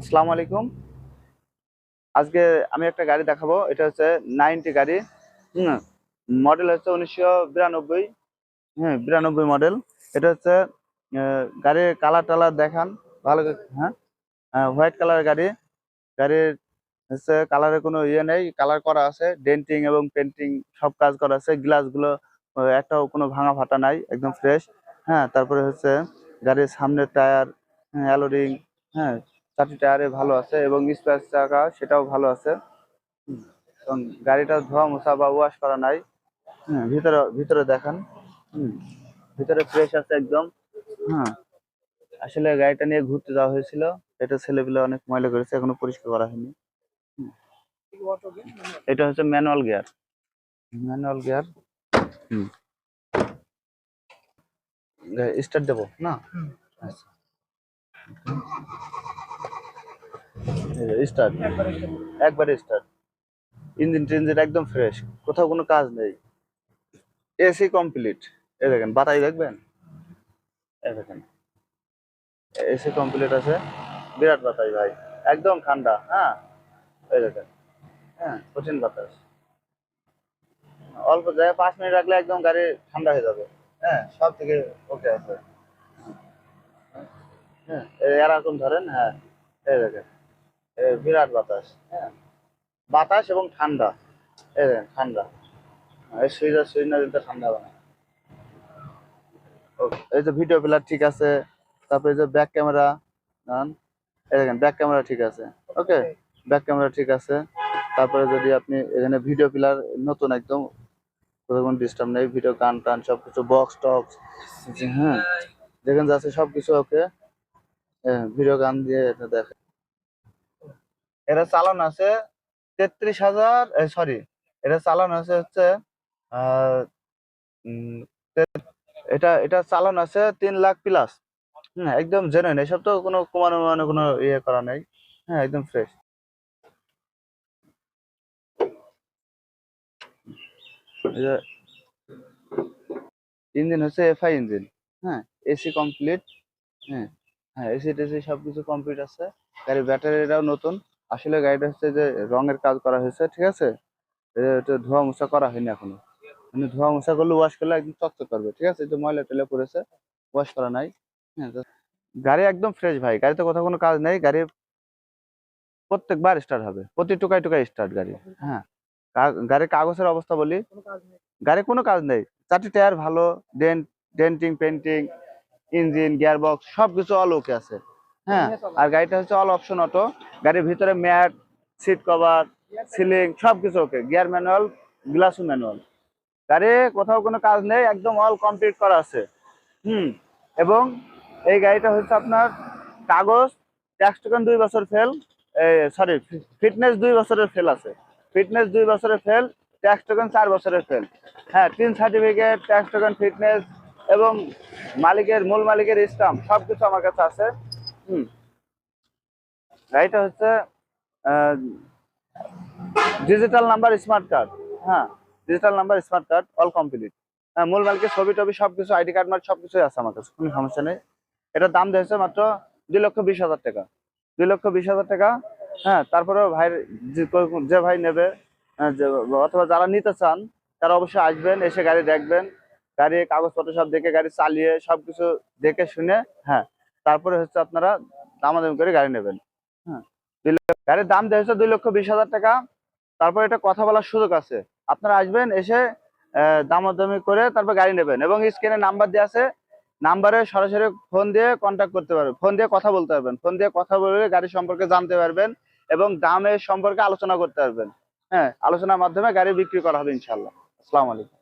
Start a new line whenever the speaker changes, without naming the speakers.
আসসালামু আলাইকুম। আজকে আমি একটা গাড়ি দেখাবো, এটা হচ্ছে নাইনটি গাড়ি। হুম, মডেল হচ্ছে উনিশশো বিরানব্বই। হ্যাঁ বিরানব্বই মডেল। এটা হচ্ছে গাড়ির কালার টালার দেখান। ভালো হ্যাঁ? হোয়াইট কালার গাড়ি। গাড়ির হচ্ছে কালারের কোনো ইয়ে নেই কালার করা আছে। ডেন্টিং এবং পেন্টিং সব কাজ করা আছে। গ্লাসগুলো একটাও কোনো ভাঙা ফাটা নাই, একদম ফ্রেশ হ্যাঁ তারপরে হচ্ছে গাড়ির সামনের টায়ার অ্যালোরিং হ্যাঁ চারটি টায়ারে ভালো আছে এবং স্পেস চাকা সেটাও ভালো আছে। এবং গাড়িটা ধোয়া মোছা বা ওয়াশ করা নাই। হ্যাঁ ভিতরে ভিতরে দেখান। হুম ভিতরে ফ্রেশ আছে একদম। হ্যাঁ আসলে গাড়িটা নিয়ে ঘুরতে যাওয়া হয়েছিল। এটা ছেলেপিলে অনেক ময়লা করেছে এখনও পরিষ্কার করা হয়নি। এটা হচ্ছে ম্যানুয়াল গিয়ার ম্যানুয়াল গিয়ার হুম স্টার্ট দেবো না? আচ্ছা। স্টার্ট একবারে স্টার্ট ইঞ্জিন টিঞ্জিন একদম ফ্রেশ কোথাও কোনো কাজ নেই। এসি কমপ্লিট এই দেখেন বাতাই দেখবেন? এই দেখেন। এসি কমপ্লিট আছে। বিরাট বাতাস ভাই, একদম ঠান্ডা হ্যাঁ? এই দেখেন হ্যাঁ কঠিন বাতাস। অল্প জায়গায় পাঁচ মিনিট রাখলে একদম গাড়ি ঠান্ডা হয়ে যাবে। হ্যাঁ সব থেকে ওকে আছে। হ্যাঁ এরকম ধরেন হ্যাঁ এই দেখেন। বিরাট বাতাস। হ্যাঁ। বাতাস এবং ঠান্ডা। ঠান্ডা। এই সুইজার সুইজ না দিতে ঠান্ডা Okay, এই যে ভিডিও প্লেয়ার ঠিক আছে তারপরে এই যে ব্যাক ক্যামেরা এই দেখেন ব্যাক ক্যামেরা ঠিক আছে। ওকে ব্যাক ক্যামেরা ঠিক আছে। তারপরে যদি আপনি এখানে ভিডিও প্লেয়ার নতুন একদম কোথাও কোনো ডিস্টার্ব নেই ভিডিও গান টান সব কিছু বক্স টক্স হ্যাঁ। দেখেন যাচ্ছে সব কিছু ওকে ভিডিও গান দিয়ে এটা দেখে এটা চালানো আছে তেত্রিশ হাজার সরি এটা চালানো আছে হচ্ছে এটা এটা চালানো আছে তিন লাখ প্লাস হ্যাঁ একদম জেনুইন এসব তো কোনো কমানো মানে কোনো ইয়ে করা নেই। হ্যাঁ একদম ফ্রেশ ইঞ্জিন হচ্ছে এফআই ইঞ্জিন। হ্যাঁ এসি কমপ্লিট হ্যাঁ হ্যাঁ এসি টেসি সবকিছু কমপ্লিট আছে। গাড়ির ব্যাটারিটাও নতুন। আসলে গাড়িটা হচ্ছে যে রঙের কাজ করা হয়েছে, ঠিক আছে? ধোয়া মোছা করা হয়নি এখনও। মানে ধোয়া মোছা করলে ওয়াশ করলে একদম চকচক করবে, ঠিক আছে? যে ময়লা টয়লা পড়েছে ওয়াশ করা নাই। হ্যাঁ গাড়ি একদম ফ্রেশ ভাই, গাড়িতে কোথাও কোনো কাজ নেই, গাড়ি প্রত্যেকবার স্টার্ট হবে, প্রতি টুকাই টুকাই স্টার্ট গাড়ি হ্যাঁ। গাড়ির কাগজের অবস্থা বলি গাড়ি কোনো কাজ নেই, চারটি টায়ার ভালো dent denting painting engine gear box সবকিছু অল ওকে আছে হ্যাঁ। আর গাড়িটা হচ্ছে অল অপশন অটো গাড়ির ভিতরে ম্যাট, সিট কভার, সিলিং, সবকিছু ওকে গিয়ার ম্যানুয়াল গ্লাসও ম্যানুয়াল গাড়ি কোথাও কোনো কাজ নেই, একদম অল কমপ্লিট করা আছে। হুম, এবং এই গাড়িটা হচ্ছে আপনার কাগজ ট্যাক্স টোকেন দুই বছর ফেল সরি ফিটনেস দুই বছরের ফেল আছে। ফিটনেস দুই বছরের ফেল ট্যাক্স টোকেন চার বছরের ফেল হ্যাঁ তিন সার্টিফিকেট ট্যাক্স টোকেন ফিটনেস এবং মালিকের, মূল মালিকের স্টাম্প সব কিছু আমার কাছে আছে। হুম গাড়িটা হচ্ছে ডিজিটাল নাম্বার স্মার্ট কার্ড হ্যাঁ digital number smart card all complete হ্যাঁ মূল মালিকের ছবি টবি সব কিছু আইডি কার্ড মার্ড সবকিছুই আছে আমার কাছে কোনো সমস্যা নেই। এটার দাম দিয়েছে মাত্র দুই লক্ষ বিশ হাজার টাকা। দুই লক্ষ বিশ হাজার টাকা হ্যাঁ তারপরে ভাইয়ের যে ভাই নেবে আহ, অথবা যারা নিতে চান তারা অবশ্যই আসবেন এসে গাড়ি দেখবেন। গাড়ি কাগজপত্র সব দেখে গাড়ি চালিয়ে সবকিছু দেখে শুনে হ্যাঁ তারপরে হচ্ছে আপনারা দামাদামি করে গাড়ি নেবেন। হ্যাঁ গাড়ির দাম দেওয়া দুই লক্ষ বিশ হাজার টাকা। তারপর এটা কথা বলার সুযোগ আছে। আপনারা আসবেন, এসে দামাদামি করে তারপর গাড়ি নেবেন এবং স্ক্রিনে নাম্বার দেওয়া আছে। নাম্বারে সরাসরি ফোন দিয়ে কন্ট্যাক্ট করতে পারবেন। ফোন দিয়ে কথা বলতে পারবেন। ফোন দিয়ে কথা বলে গাড়ি সম্পর্কে জানতে পারবেন এবং দামের সম্পর্কে আলোচনা করতে পারবেন। হ্যাঁ আলোচনার মাধ্যমে গাড়ি বিক্রি করা হবে ইনশাল্লাহ আসসালামু আলাইকুম।